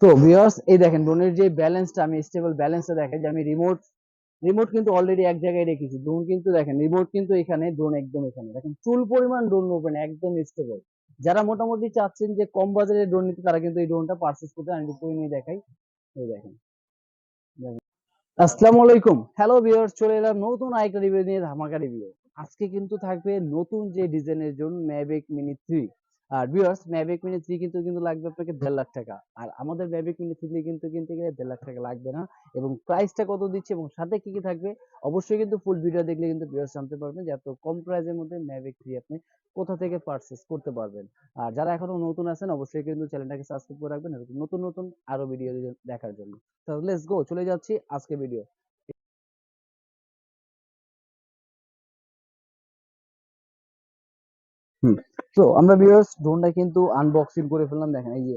তো ভিউয়ার্স এই দেখেন ড্রোনের যে ব্যালেন্সটা আমি স্টেবল ব্যালেন্সটা দেখেন যে আমি রিমোট রিমোট কিন্তু অলরেডি এক জায়গায় রেখেছি। ড্রোন কিন্তু দেখেন রিমোট কিন্তু এখানে ড্রোন একদম এখানে। দেখেন, চুল পরিমাণ ড্রোন মুভমেন্ট একদম স্টেবল যারা মোটামুটি চাচ্ছেন যে কম বাজারে ড্রোন নিতে, তারা কিন্তু এই ড্রোনটা পারচেজ করতে, আমি উপরে নিয়ে দেখাই। এই দেখেন। আসসালামু আলাইকুম। হ্যালো ভিউয়ার্স চলে এলাম নতুন আরেকটা রিভিউ নিয়ে, ধামাকা রিভিউ আজকে কিন্তু থাকবে নতুন যে ডিজাইনের জন্য ম্যাভিক মিনি থ্রি আর ভিউয়ার্স ম্যাভিক মিনি থ্রি কিন্তু কিন্তু লাগবে আপনাকে দেড় লাখ টাকা। আর আমাদের ম্যাভিক মিনি থ্রি কিন্তু, কিনতে গেলে দেড় লাখ টাকা লাগবে না। এবং প্রাইসটা কত দিচ্ছে এবং সাথে কি কি থাকবে, অবশ্যই কিন্তু ফুল ভিডিও দেখলে কিন্তু ভিউয়ার্স জানতে পারবেন যে এত কম প্রাইসের মধ্যে ম্যাভিক থ্রি আপনি কোথা থেকে পারচেস করতে পারবেন। আর যারা এখনও নতুন আছেন, অবশ্যই কিন্তু চ্যানেলটাকে সাবস্ক্রাইব করে রাখবেন, এরকম নতুন নতুন আরও ভিডিও দেখার জন্য। তো লেটস গো চলে যাচ্ছি আজকে ভিডিও হুম। তো আমরা ভিউয়ার্স ড্রোনটা কিন্তু আনবক্সিং করে ফেললাম, দেখেন, এই যে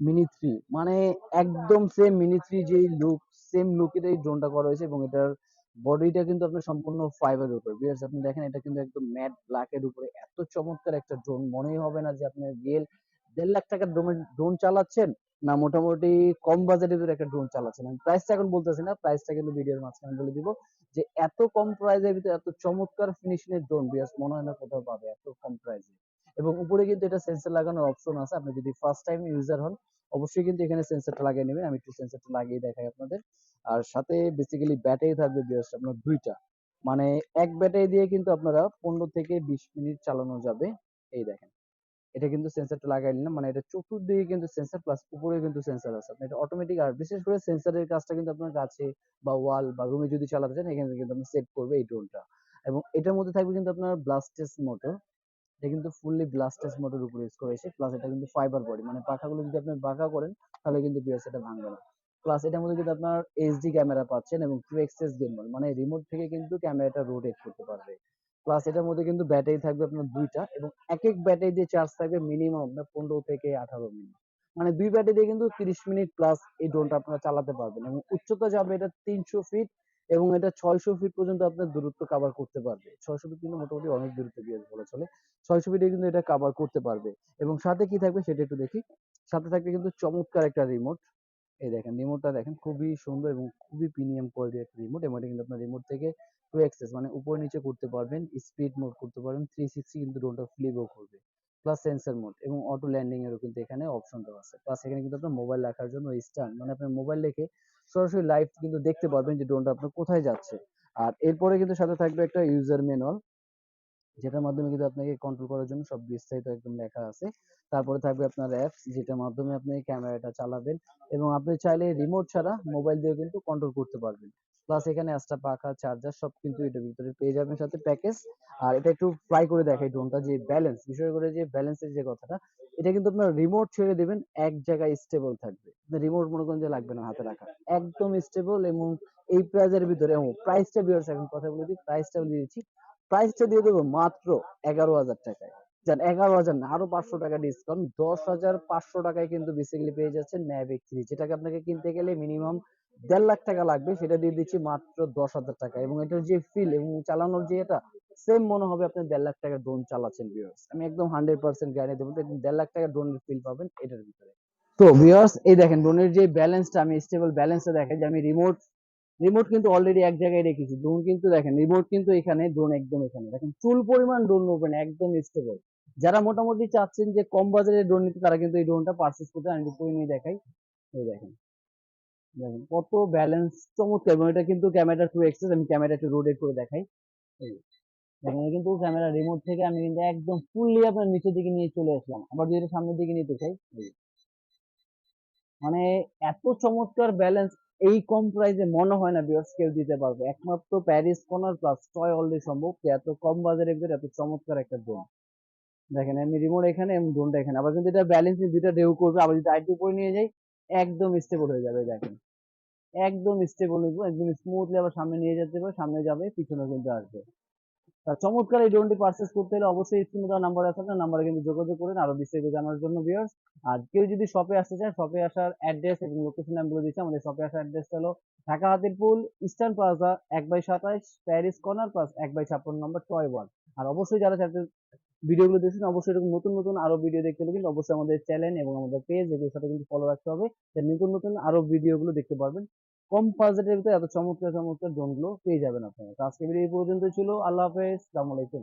মিনি থ্রি মানে একদম সেম মিনি থ্রি যে লুক সেম লুকের এই ড্রোনটা করা হয়েছে এবং এটার বডিটা কিন্তু আপনার সম্পূর্ণ ফাইবারের উপর। ভিউয়ার্স আপনি দেখেন, এটা কিন্তু একদম ম্যাট ব্ল্যাক এর উপরে। এত চমৎকার একটা ড্রোন মনেই হবে না যে আপনি রিয়েল দেড় লাখ টাকার ড্রোন চালাচ্ছেন না মোটামুটি কম বাজেটের ভিতরে একটা ড্রোন চালাচ্ছেন। আমি প্রাইসটা এখন বলতেছি না প্রাইসটা কিন্তু ভিডিওর মাঝখানে বলে দিব যে এত কম প্রাইসের ভিতরে এত চমৎকার ফিনিশিং এর ড্রোন ভিউয়ার্স মনে হয় না কোথাও পাবে এত কম প্রাইসে এবং উপরে কিন্তু এটা সেন্সর লাগানোর অপশন আছে। আপনি যদি ফার্স্ট টাইম ইউজার হন, অবশ্যই কিন্তু এখানে সেন্সরটা লাগিয়ে নেবেন। আমি একটু সেন্সরটা লাগিয়ে দেখাই আপনাদের। আর সাথে বেসিক্যালি ব্যাটারি থাকবে ভিউয়ার্স আপনার দুইটা। মানে এক ব্যাটারি দিয়ে কিন্তু আপনারা পনেরো থেকে বিশ মিনিট চালানো যাবে। এই দেখেন। এটা কিন্তু সেন্সরটা লাগাই নিলাম মানে এটা চতুর্দিকে কিন্তু সেন্সর প্লাস উপরে কিন্তু সেন্সর আছে। আপনি এটা অটোমেটিক আর বিশেষ করে সেন্সরের কাজটা কিন্তু আপনার কাছে বা ওয়াল বা রুমে যদি চালাতে চান, এখানে কিন্তু আপনি সেট করবে এই ড্রোনটা এবং এটার মধ্যে থাকবে কিন্তু আপনার ব্লাস্টেস মোটর এটা কিন্তু ফুললি ব্লাস্টেস মোটর উপরে ইউজ করা হয়েছে প্লাস এটা কিন্তু ফাইবার বডি মানে পাখাগুলো যদি আপনি বাঁকা করেন, তাহলে কিন্তু বিএস এটা ভাঙবে না। প্লাস এটার মধ্যে কিন্তু আপনার এইচডি ক্যামেরা পাচ্ছেন এবং টু এক্সেস গেমবল মানে রিমোট থেকে কিন্তু ক্যামেরাটা রোটেট করতে পারবে। প্লাস এটার মধ্যে কিন্তু ব্যাটারি থাকবে আপনার দুইটা এবং এক এক ব্যাটারি দিয়ে চার্জ থাকবে মিনিমাম আপনার পনেরো থেকে আঠারো মিনিট মানে দুই ব্যাটারি দিয়ে কিন্তু তিরিশ মিনিট প্লাস এই ড্রোনটা আপনারা চালাতে পারবেন এবং উচ্চতা যাবে এটা তিনশো ফিট এবং এটা ছয়শো ফিট পর্যন্ত আপনার দূরত্ব কভার করতে পারবে। ছয়শো ফিট কিন্তু মোটামুটি অনেক দূরত্ব দিয়ে বলা চলে। ছয়শো ফিটে কিন্তু এটা কভার করতে পারবে। এবং সাথে কি থাকবে সেটা একটু দেখি। সাথে থাকবে কিন্তু চমৎকার একটা রিমোট এই দেখেন রিমোটটা দেখেন, খুবই সুন্দর এবং খুবই প্রিমিয়াম কোয়ালিটির একটা রিমোট এবং এটা কিন্তু আপনার রিমোট থেকে টু অ্যাক্সেস মানে উপর নিচে করতে পারবেন স্পিড মোড করতে পারবেন থ্রি সিক্সটি কিন্তু ড্রোনটা ফ্লিপও করবে। প্লাস সেন্সর মোড এবং অটো ল্যান্ডিং এরও কিন্তু এখানে অপশন দেওয়া আছে। প্লাস এখানে কিন্তু আপনার মোবাইল রাখার জন্য স্ট্যান্ড মানে আপনার মোবাইল রেখে সরাসরি লাইভ কিন্তু দেখতে পারবেন যে ড্রোনটা আপনার কোথায় যাচ্ছে। আর এরপরে কিন্তু সাথে থাকবে একটা ইউজার ম্যানুয়াল যেটার মাধ্যমে কিন্তু আপনাকে কন্ট্রোল করার জন্য সব বিস্তারিত একদম লেখা আছে। তারপরে থাকবে আপনার অ্যাপস যেটার মাধ্যমে আপনি ক্যামেরাটা চালাবেন এবং আপনি চাইলে রিমোট ছাড়া মোবাইল দিয়েও কিন্তু কন্ট্রোল করতে পারবেন। প্লাস এখানে এক্সট্রা পাখা চার্জার সব কিন্তু এটার ভিতরে পেয়ে যাবেন সাথে প্যাকেজ আর এটা একটু ফ্লাই করে দেখাই ড্রোনটা যে ব্যালেন্স বিষয় করে যে ব্যালেন্সের যে কথাটা এটা কিন্তু আপনার রিমোট ছেড়ে দিবেন এক জায়গায় স্টেবল থাকবে। রিমোট মনে করেন যে লাগবে না হাতে রাখা। একদম স্টেবল এবং এই প্রাইজের ভিতরে ও প্রাইসটা বিয়ার্স এখন কথা বলে দিই প্রাইসটা বলে দিচ্ছি। প্রাইসটা দিয়ে দেবো মাত্র এগারো হাজার টাকায়। জান এগারো হাজার না আরও পাঁচশো টাকা ডিসকাউন্ট দশ হাজার পাঁচশো টাকায় কিন্তু বেসিক্যালি পেয়ে যাচ্ছেন ম্যাভিক থ্রি যেটাকে আপনাকে কিনতে গেলে মিনিমাম দেড় লাখ টাকা লাগবে, সেটা দিয়ে দিচ্ছি মাত্র দশ হাজার টাকা। এবং এটার যে ফিল এবং চালানোর যে এটা সেম মনে হবে আপনি দেড় লাখ টাকার ড্রোন চালাচ্ছেন ভিউয়ার্স আমি একদম হান্ড্রেড পার্সেন্ট গ্যারান্টি দেবো। দেড় লাখ টাকার ড্রোনের ফিল পাবেন এটার ভিতরে। তো ভিউয়ার্স এই দেখেন ড্রোনের যে ব্যালেন্সটা আমি স্টেবল ব্যালেন্সটা দেখেন যে আমি রিমোট রিমোট কিন্তু অলরেডি এক জায়গায় রেখেছি। ড্রোন কিন্তু দেখেন রিমোট কিন্তু এখানে ড্রোন একদম এখানে। দেখেন চুল পরিমাণ ড্রোন মুভমেন্ট একদম স্টেবল যারা মোটামুটি চাচ্ছেন যে কম বাজারে ড্রোন নিতে, তারা কিন্তু এই ড্রোনটা পারচেজ করতে আমি নিয়ে দেখাই। এই দেখেন। দেখেন, কত ব্যালেন্স চমৎকার এবং এটা কিন্তু ক্যামেরা টু এক্সেস আমি ক্যামেরা একটু রোটেট করে দেখাই। এই দেখেন কিন্তু ক্যামেরা রিমোট থেকে আমি কিন্তু একদম ফুললি আপনার নিচের দিকে নিয়ে চলে আসলাম। আবার যদি সামনের দিকে নিতে চাই মানে এত চমৎকার ব্যালেন্স এই কম প্রাইসে মনে হয় না বিয়ার্স কেউ দিতে পারবে। একমাত্র Paris Corner plus toy already সম্ভব এত কম বাজারে ভিতরে এত চমৎকার একটা ড্রোন দেখেন, আমি রিমোট এখানে এবং ড্রোনটা এখানে। আবার কিন্তু এটা ব্যালেন্স দুইটা ঢেউ করবে, আবার যদি আইটি উপরে নিয়ে যাই একদম স্টেবল হয়ে যাবে, দেখেন। একদম স্টেবল হইব একদম স্মুথলি আবার সামনে নিয়ে যেতে পারবে সামনে যাবে, পিছনে কিন্তু আসবে। চমৎকার এই ড্রোনটি পারচেস করতে হলে অবশ্যই স্ক্রিনে দেওয়া নাম্বার আছে, আপনার নাম্বারে কিন্তু যোগাযোগ করেন, আরও বিস্তারিত জানার জন্য ভিউয়ার্স আর কেউ যদি শপে আসতে চায় শপে আসার অ্যাড্রেস এবং লোকেশন আমি বলে দিচ্ছি আমাদের শপে আসার অ্যাড্রেস হলো ঢাকা হাতিরপুল ইস্টার্ন প্লাজা এক বাই সাতাইশ প্যারিস কর্নার প্লাস এক বাই ছাপ্পান্ন নম্বর টয় ওয়ান। আর অবশ্যই যারা ভিডিওগুলো দেখছেন অবশ্যই এরকম নতুন নতুন আরও ভিডিও দেখতে হলে কিন্তু অবশ্যই আমাদের চ্যানেল এবং আমাদের পেজ এগুলোর সাথে কিন্তু ফলো রাখতে হবে। নতুন নতুন আরও ভিডিওগুলো দেখতে পারবেন। কম বাজেটের ভিতরে এত চমৎকার চমৎকার ড্রোনগুলো পেয়ে যাবেন আপনারা। আজকে ভিডিও এই পর্যন্ত ছিল। আল্লাহ হাফেজ। সালামালাইকুম